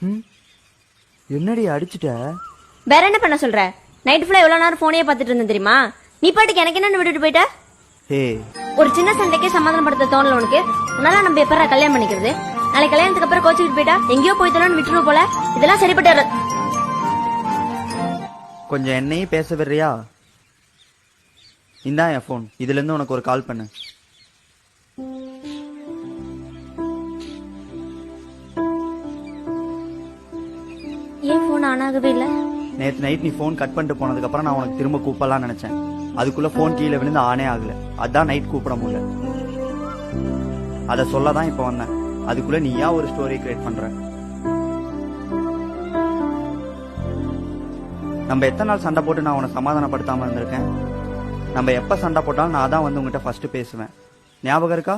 ம்? என்னடி அடிச்சிட்ட? வேற என்ன பண்ண சொல்ற? நைட் ஃபுல்லா எவ்வளவு நேரம் போனே பார்த்துட்டு இருந்தேன் தெரியுமா? நீ பாட்டுக்கு எனக்கு என்னன்னு விட்டுட்டு போயிட்ட? ஒரு சின்ன சண்டைக்கே சமாதானப்படுத்த தோணல உனக்கு. உன்னால நம்ம எப்பறா கல்யாணம் பண்ணிக்கிறது. நாளைக்கு கல்யாணத்துக்கு அப்புறம் கோச்சிட்டு போயிட்டா? எங்கேயோ போய் தரலாம்னு விட்டுருவோம் போல. இதெல்லாம் சரிப்பட்டு. கொஞ்சம் என்னையும் பேச விடுறியா? இந்தா என் ஃபோன் இதுல இருந்து உனக்கு ஒரு கால் பண்ணு. ஏன் போன் ஆன் ஆகவே இல்ல? நேத்து நைட் நீ ஃபோன் கட் பண்ணிட்டு போனதுக்கு அப்புறம் நான் உனக்கு திரும்ப கூப்பிடலாம் நினைச்சேன். அதுக்குள்ள ஃபோன் கீழே விழுந்து ஆனே ஆகல. அதான் நைட் கூப்பிட முடியல. அத சொல்ல தான் இப்ப வந்தேன். அதுக்குள்ள நீயா ஒரு ஸ்டோரி கிரியேட் பண்ற? நம்ம எத்தனை நாள் சண்டை போட்டு நான் உன்னை சமாதானப்படுத்தாம இருந்திருக்கேன்? நம்ம எப்ப சண்டை போட்டாலும் நான் தான் வந்து உங்ககிட்ட ஃபர்ஸ்ட் பேசுவேன். ஞாபகம் இருக்கா?